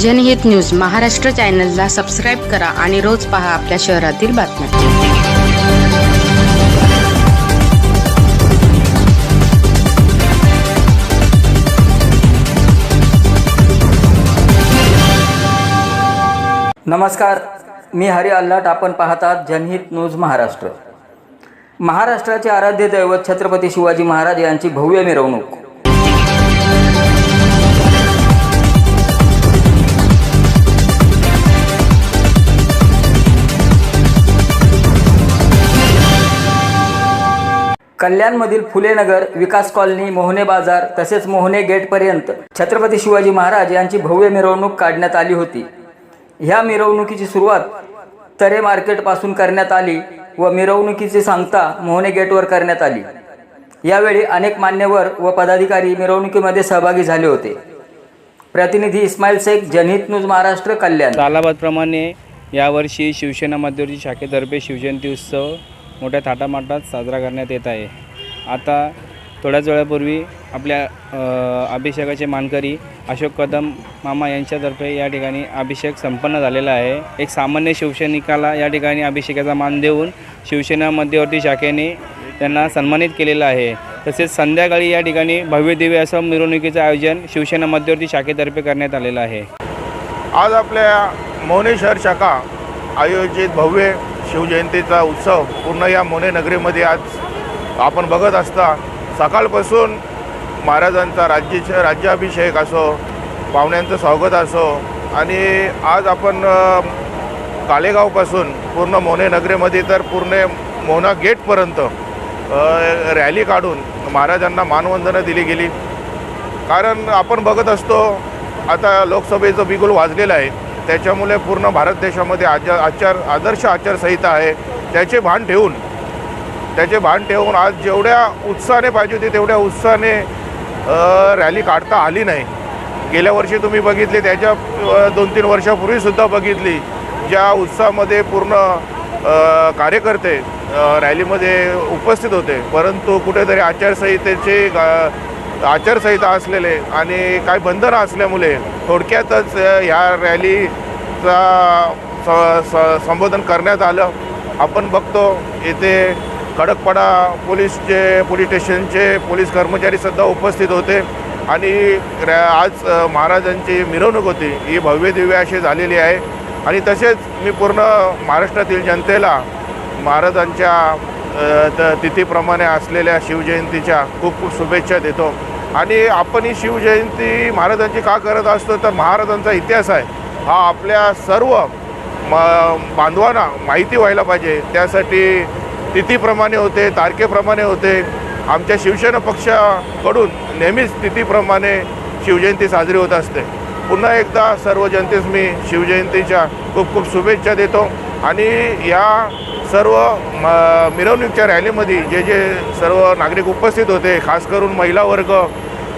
जनहित न्यूज महाराष्ट्र चॅनलला सबस्क्राईब करा आणि रोज पहा आपल्या शहरातील बातम्या. नमस्कार मी हरी अल्लाट. आपण पाहतात जनहित न्यूज महाराष्ट्र. महाराष्ट्राचे आराध्य दैवत छत्रपती शिवाजी महाराज यांची भव्य मिरवणूक. कल्याणमधील फुलेनगर विकास कॉलनी मोहने बाजार तसेच मोहने गेटपर्यंत छत्रपती शिवाजी महाराज यांची भव्य मिरवणूक काढण्यात आली होती. ह्या मिरवणुकीची सुरुवात तरे मार्केटपासून करण्यात आली व मिरवणुकीची सांगता मोहने गेटवर करण्यात आली. यावेळी अनेक मान्यवर व पदाधिकारी मिरवणुकीमध्ये सहभागी झाले होते. प्रतिनिधी इस्माईल शेख जनहित न्यूज महाराष्ट्र कल्याण. सालाबादप्रमाणे यावर्षी शिवसेना मध्यवर्ती शाखेतर्फे शिवजयंती उत्सव मोठ्या थाटामाटात साजरा करण्यात येत आहे. आता थोड्याच वेळापूर्वी आपल्या अभिषेकाचे मानकरी अशोक कदम मामा यांच्यातर्फे या ठिकाणी अभिषेक संपन्न झालेला आहे. एक सामान्य शिवसैनिकाला या ठिकाणी अभिषेकाचा मान देऊन शिवसेना मध्यवर्ती शाखेने त्यांना सन्मानित केलेलं आहे. तसेच संध्याकाळी या ठिकाणी भव्य दिव्य असं मिरवणुकीचं आयोजन शिवसेना मध्यवर्ती शाखेतर्फे करण्यात आलेलं आहे. आज आपल्या मौनेश्वर शाखा आयोजित भव्य शिवजयंतीचा उत्सव पूर्ण या मोने नगरीमध्ये आज आपण बघत असता सकाळपासून महाराजांचा राज्याचे राज्याभिषेक असो पाहुण्यांचं स्वागत असो आणि आज आपण कालेगावपासून पूर्ण मोने नगरीमध्ये तर पूर्ण मोना गेटपर्यंत रॅली काढून महाराजांना मानवंदनं दिली गेली. कारण आपण बघत असतो आता लोकसभेचं बिगुल वाजलेलं आहे. त्याच्यामुळे पूर्ण भारत देशामध्ये आचार आचार आदर्श आचारसंहिता आहे. त्याचे भान ठेवून त्याचे भान ठेवून आज जेवढ्या उत्साहाने पाहिजे होती तेवढ्या उत्साहाने रॅली काढता आली नाही. गेल्या वर्षी तुम्ही बघितली त्याच्या दोन तीन वर्षापूर्वीसुद्धा बघितली ज्या उत्साहामध्ये पूर्ण कार्यकर्ते रॅलीमध्ये उपस्थित होते. परंतु कुठेतरी आचारसंहितेचे गा- आचारसंहिता असलेले आणि काही बंधनं असल्यामुळे थोडक्यातच ह्या रॅलीचा स- स- संबोधन करण्यात आलं. आपण बघतो येथे खडकपाडा पोलीसचे पोलीस स्टेशनचे पोलीस कर्मचारीसुद्धा उपस्थित होते आणि रॅ आज महाराजांची मिरवणूक होती. ही भव्य दिव्य अशी झालेली आहे. आणि तसेच मी पूर्ण महाराष्ट्रातील जनतेला महाराजांच्या तर तिथीप्रमाणे असलेल्या शिवजयंतीच्या खूप खूप शुभेच्छा देतो. आणि आपण ही शिवजयंती महाराजांची का करत असतो तर महाराजांचा इतिहास आहे. हा आपल्या सर्व म बांधवांना माहिती व्हायला पाहिजे. त्यासाठी तिथीप्रमाणे होते तारखेप्रमाणे होते. आमच्या शिवसेना पक्षाकडून नेहमीच तिथीप्रमाणे शिवजयंती साजरी होत असते. पुन्हा एकदा सर्व जनतेस मी शिवजयंतीच्या खूप खूप शुभेच्छा देतो. आणि या सर्व म मिरवणुकीच्या रॅलीमध्ये जे जे सर्व नागरिक उपस्थित होते खास करून महिला वर्ग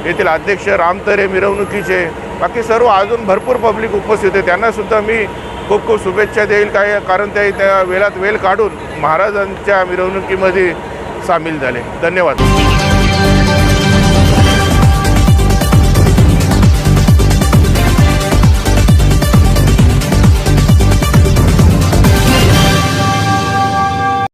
येथील अध्यक्ष रामतरे मिरवणुकीचे बाकी सर्व अजून भरपूर पब्लिक उपस्थित होते. त्यांनासुद्धा मी खूप खूप शुभेच्छा देईल काय कारण ते त्या वेळात वेळ काढून महाराजांच्या मिरवणुकीमध्ये सामील झाले. धन्यवाद.